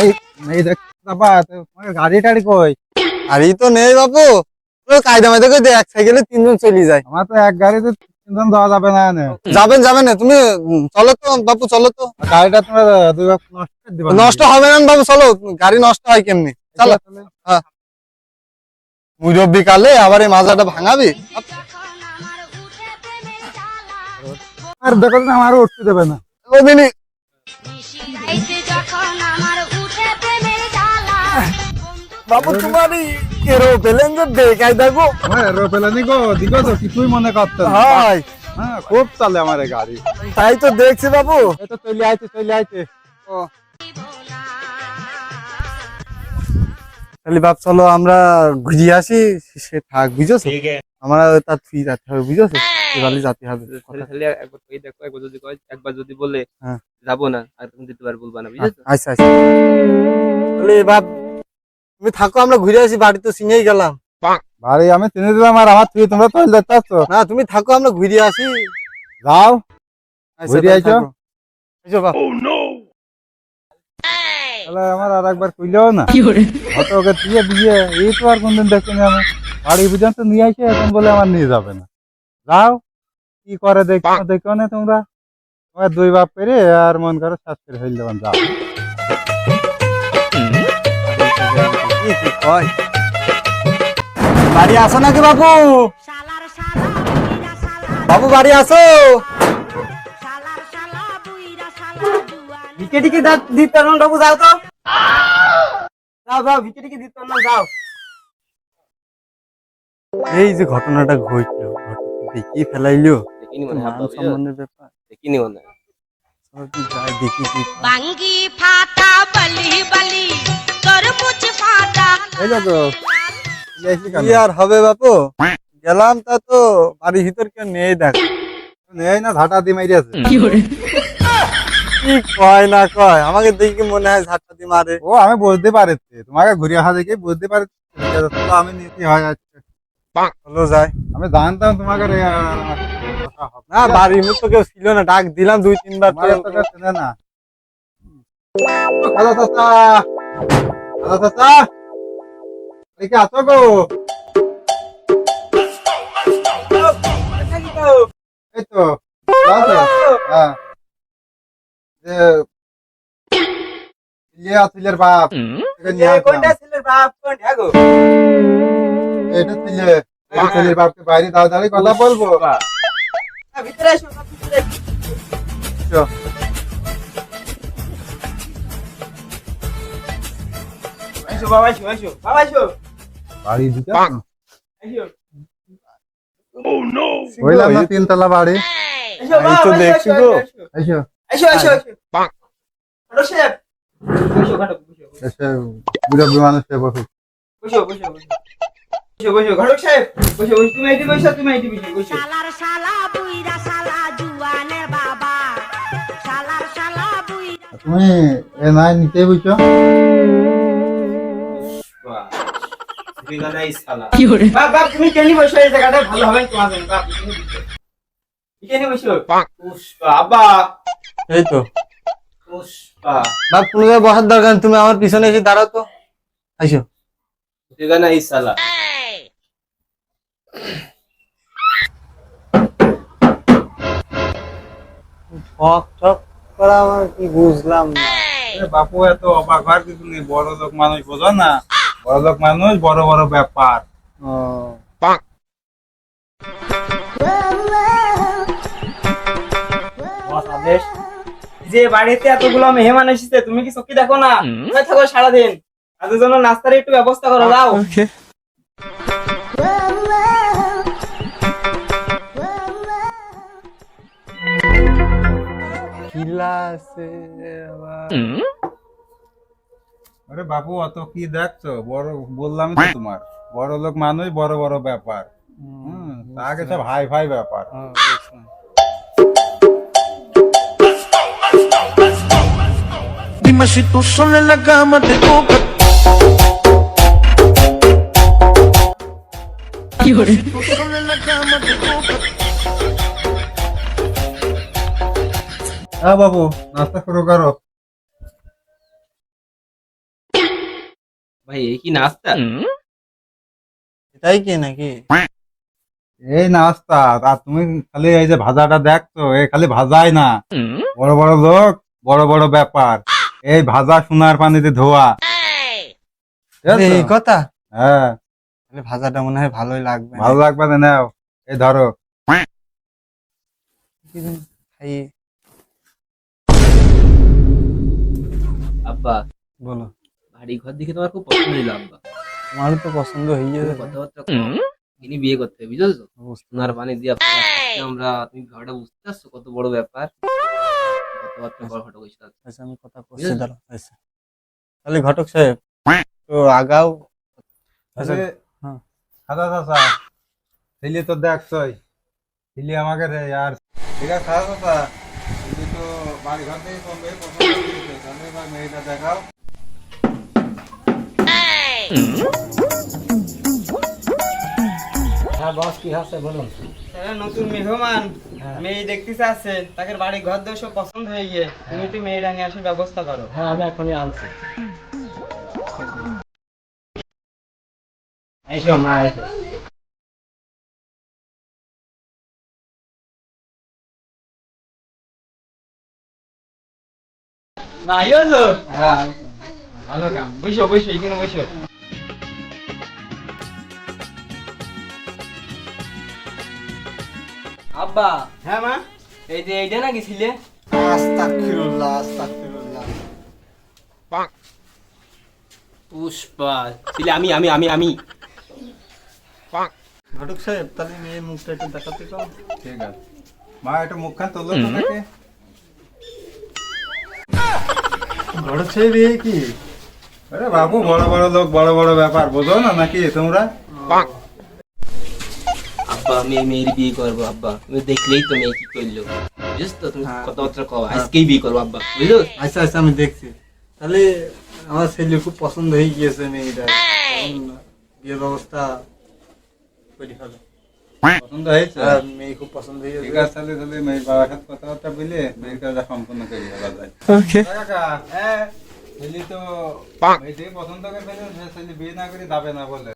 এই এই দেখ বাবা তোমার গাড়ি টাড়ি কই? আর তো নেই বাপু। কায়দা মাইদা করে এক সাইকেলে তিনজন চলে যায়। আমার তো এক গাড়িতে তিনজন দেওয়া যাবে না যাবেন যাবেন না তুমি চলো তো বাপু চলো তো। গাড়িটা তোমরা নষ্ট করে দিবা নষ্ট হবে না বাবু চলো। গাড়ি নষ্ট হয় কেমনি? চলো। তাহলে। মুরব্বী কালে আবার এই মাজাটা ভাঙাবি। আমার আর দেখো না আমারও উঠতে দেবে না। বাবু তোমারই এরো পেলেন যে দেখাই দেখো। আমার এরোপ্লেনই গো দিগো তো কিছুই মনে করতে না। হ্যাঁ খুব চলে আমার গাড়ি। তাই তো দেখছি বাবু। এই তো চলে আইছে চলে আইছে। তাহলে বাপ চলো আমরা ঘুরে আসি সে থাক বুঝেছ? আমরা তার ফি যেতে হবে বুঝেছ? এবারে যেতে হবে তাহলে তাহলে একবার কই দেখো একবার যদি কয় একবার যদি বলে হ্যাঁ। যাব না আর তুমি দ্বিতীয়বার বলবা না বুঝেছ? আচ্ছা আচ্ছা। তাহলে বাপ তুমি থাকো আমরা ঘুরে আসি বাড়ি তো সিনেই গেলাম। বাড়ি আমি চিনে দিলাম আর আমার তুই তোমরা তো দেখতে না তুমি থাকো আমরা ঘুরে আসি। যাও। আচ্ছা, ঘুরে আইছো? আইছো বাপ তাহলে আমার আর একবার কইলেও না। হয়তো ওকে দিয়ে দিয়ে এই তো আর কোনদিন দেখিনি আমি। বাড়ি পর্যন্ত নিয়ে আসে এখন বলে আমার নিয়ে যাবে না। যাও কি করে দেখো দেখো না তোমরা? তোমার দুই বাপ পেরে আর মন করে শ্বাস করে হইল দেবেন যাও? বাড়ি আসো নাকি বাবু বাবু বাড়ি আসো। শালার শালা বুইরা শালা ভিকে টিকে দিতে বাবু যাও তো। যাও যাও ভিকে টিকে দিতে যাও। এই যে ঘটনাটা ঘটলো দেখি ফেলাইলো দেখিনি? সম্মানের ব্যাপার। মনে দেখি কি বাঙ্গি ফাটা বলি বলি তরমুজ ফাটা এই দেখো চলে আসলি কেন? কি আর হবে বাপু? গেলাম তা তো বাড়ির ভিতর কেউ নেই দেখ। এই না ঝাঁটা দিয়ে মাইরিয়াছে কি কয় না কয়? আমাকে দেখে মনে হয় ঝাঁটা দিয়ে মারে। ও আমি বুঝতে পারে তোমাকে ঘুরে আসা দেখে বুঝতে পারে তো আমি নীতি হয় হলো যায় আমি জানতাম তোমাকে কেউ ছিল না ডাক দিলাম দুই তিনবার না। হ্যালো চাচা। হ্যালো চাচা। এদিকে আছো গো? এই তো হ্যাঁ। ছেলের বাপ। একে নিয়ে ছেলের বাপ? কোনটা গো? এটা ছেলে ছেলের বাপকে বাইরে দাঁড়িয়ে দাঁড়িয়ে কথা বলব। ভিতরে এসো ভিতরে তিনতলা বাড়ি। তো দেখছি গো। এসো এসো। এসো। এসো হলো বসো মানুষ বসো বসো। বসো বসো বসো ঘটক সাহেব বসো বসো তুমি এদিকে বসো তুমি এদিকে বসো বসো। শালার শালা বুইরা শালা জুয়ানের বাবা। শালার শালা বুইরা তুমি এ নাই নিতে তুমি কেনি বসো এই জায়গাটা ভালো হবে তোমার জন্য। বাপ তুমি বসো। বসো? পুষ্পা আব্বা এই তো। পুষ্পা। বাপ কোনো বসার দরকার তুমি আমার পিছনে এসে দাঁড়াও তো। এই সালা ঠক ঠক করা আমার কি বুঝলাম না। বাপু এত অবাক হওয়ার কিছু নেই। বড় লোক মানুষ বোঝো না? বড় লোক মানুষ বড় বড় ব্যাপার। যে বাড়িতে এতগুলো মেহমান এসেছে তুমি কি চোখে দেখো না? থাকো সারাদিন? তাদের জন্য নাস্তার একটু ব্যবস্থা করো যাও। আরে বাপু অত কি দেখছ বড় বললামই তো তোমার বড় লোক মানুষ বড় বড় ব্যাপার আগে সব হাই ফাই ব্যাপার ও, বুঝলাম। Dime si tú sola en la cama te toca. Tú sola en la cama te toca. হ্যাঁ বাবু নাস্তা শুরু করো। ভাই এই কি নাস্তা? এটাই কি নাকি? এই নাস্তা আর তুমি খালি এই যে ভাজাটা দেখছ এই খালি ভাজাই না। বড় বড় লোক বড় বড় ব্যাপার। এই ভাজা সোনার পানিতে ধোয়া? এই কথা? হ্যাঁ। তাহলে ভাজাটা মনে হয় ভালোই লাগবে। ভালো লাগবে না নাও। এই ধরো। খাই আব্বা বলো। বাড়ি ঘর দেখে তোমার খুব পছন্দ হইল আব্বা। আমারও তো পছন্দ হয়ে যাবে কথাবার্তা ইনি বিয়ে করতে হবে বুঝেছ? সোনার পানি দিয়ে আমরা তুমি ঘরটা বুঝতে পারছ কত বড় ব্যাপার? কথাবার্তা বড় হটো কইছো আচ্ছা আমি কথা করছি দাঁড়াও আচ্ছা। তাহলে ঘটক সাহেব তো আগাও। আচ্ছা হ্যাঁ। চাচা ছেলে তো দেখছই ছেলে আমাকে রে আর ঠিক আছে থেকে কমবে পছন্দ করেছে তাহলে এবার মেয়েটা দেখাও তারা নতুন মেহমান। মেয়ে দেখতে চাচ্ছে তাকে বাড়ি ঘর সব পছন্দ হয়ে গিয়ে। তুমি একটু মেয়েটা নিয়ে আসার ব্যবস্থা করো। হ্যাঁ আমি এখনই আনছি। এসো মা এসো না ইয়েছো হ্যাঁ ভালো কাম বসো বসো এখানে বসো আব্বা হ্যাঁ মা এই যে এইটা নাকি ছিলে আস্তাগফিরুল্লাহ আস্তাগফিরুল্লাহ পুষ্পা ছিলে আমি আমি আমি আমি ঘটক সাহেব তাহলে মেয়ের মুখটা একটু দেখাতে পাও ঠিক আছে মা একটু মুখখান তোলো তো সাহেব এই কি? আরে বাবু বড় বড় লোক বড় বড় ব্যাপার বোঝো না নাকি তোমরা? আব্বা আমি মেয়ের বিয়ে করব আব্বা। তুমি দেখলেই তো মেয়ে কি করল। বুঝছ তো তুমি হ্যাঁ। কথাবার্তা কও আজকেই বিয়ে করব আব্বা। বুঝলো আচ্ছা আচ্ছা আমি দেখছি। তাহলে আমার ছেলে খুব পছন্দ হয়ে গিয়েছে মেয়েটা বিয়ের ব্যবস্থা করে ফেলো পছন্দ হয়েছে? হ্যাঁ, মেয়ে খুব পছন্দ হয়ে ঠিক আছে তাহলে তাহলে মেয়ের বাবার সাথে কথাবার্তা বলে মেয়ের কাজটা সম্পূর্ণ করে দেওয়া যায়। ওকে হ্যাঁ ছেলে তো মেয়েটাকে পছন্দ করে ফেলে ছেলে বিয়ে না করে যাবে না বলে।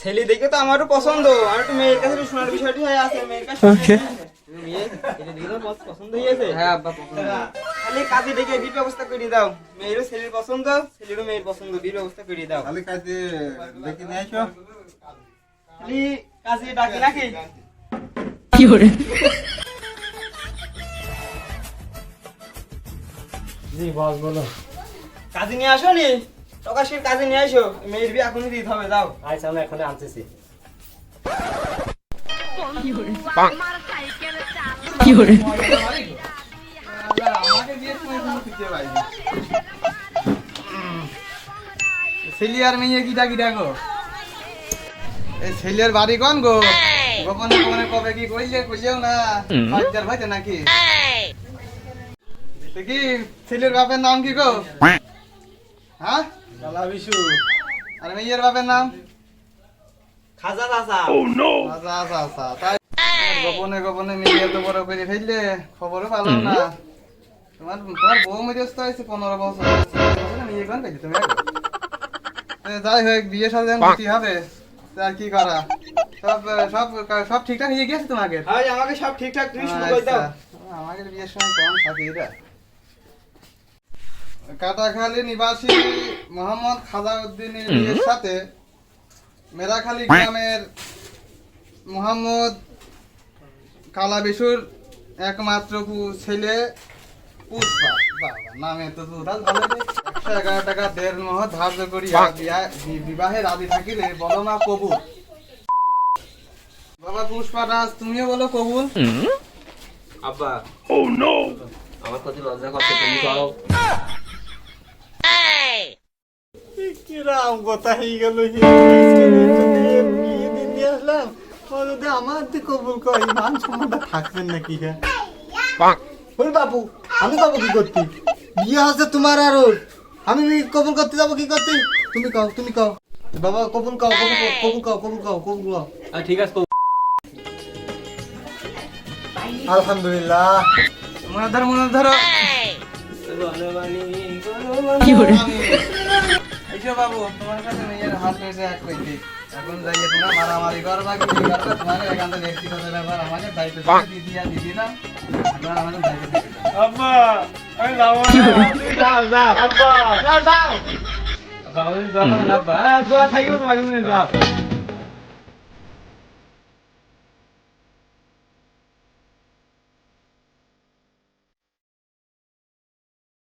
ছেলে দেখে তো আমারও পছন্দ। আর একটু মেয়ের কাছে শোনার বিষয়টি হয়ে আছে মেয়ের কাছে Okay. মেয়ে এটা দেখে তোমার পছন্দ হয়েছে। হ্যাঁ আব্বা পছন্দ খালি কাজে ডেকে বিয়ের ব্যবস্থা করে দাও। মেয়েরও ছেলের পছন্দ ছেলেরও মেয়ের পছন্দ বিয়ের ব্যবস্থা করে দাও। তাহলে কাজে দেখে নিয়ে আসো। খালি কাজে ডাকি নাকি জি বস বলো। কাজে নিয়ে আসো নি? প্রকাশের কাজে নিয়ে আসো। মেয়ের বিয়ে এখনই দিতে হবে দাও আচ্ছা আমি এখন আনতেছি। ছেলিয়ার মেয়ে কিটা কিটা গো? এই ছেলিয়ার বাড়ি কোন গো? গোপনে গোপনে কবে কি কইলে কইলেও না। বাচ্চার ভাইতে নাকি? কি ছেলের বাপের নাম কি গো? হ্যাঁ। কালা বিশু। আর মেয়ের বাপের নাম? খাজা চাচা। আচ্ছা আচ্ছা আচ্ছা তাই গোপনে গোপনে মেয়ে এত বড় করে ফেললে খবরও পেলাম না। তোমার তোমার বউ মেরেস্ত হয়েছে পনেরো বছর। মেয়ে কোন তুমি যাই হোক বিয়ে সাথে কি হবে। তা আর কি করা? সব সব সব ঠিকঠাক হয়ে গেছে তোমাকে? হয় আমাকে সব ঠিকঠাক তুমি শুরু করে দাও। আচ্ছা, আমাদের বিয়ের সময় কম থাকে এটা কাটাখালী নিবাসী মোহাম্মদ খাজাউদ্দিনের বিয়ের সাথে মেরাখালী গ্রামের মোহাম্মদ কালাবিশুর একমাত্র ছেলে পুষ্পা। বাবা নামে তো দুধাল ভালো। এগারো টাকা দেড় মহ ধার্য করিয়া বিয়া- বিবাহে রাজি থাকিলে বলো না কবুল বাবা পুষ্পা রাজ তুমিও বলো কবুল আব্বা ও নো আমার কত লজ্জা করছে তুমি কও কিরাম কথা হয়ে গেল বিয়ে আসলাম যদি আমার দিয়ে কবুল করি মান সম্মানটা থাকবেন নাকি হ্যাঁ আমি যাব কি করতে বিয়ে হচ্ছে তোমার আর ওর আমি কবুল করতে যাব কি করতে? তুমি কাও তুমি কাও। বাবা কবুল কাও কবুল কও, কবুল কাও কবুল কাও কবুল কও। আর ঠিক আছে আলহামদুলিল্লাহ। মনে ধরো মনে ধরো বাবু তোমার কাছে নিজের হাত রয়েছে এক এখন যাইয়ে তোমরা মারামারি করবা কি করবা তোমাদের থেকে ব্যক্তিগত ব্যাপার আমাকে দায়িত্ব দিয়ে দিদি আর দিদি না আপনারা আমাদের দায়িত্ব দিবেন। আব্বা আমি যাব যাও যাও আব্বা। যাও যাও যাও থাকবে তোমাকে যাও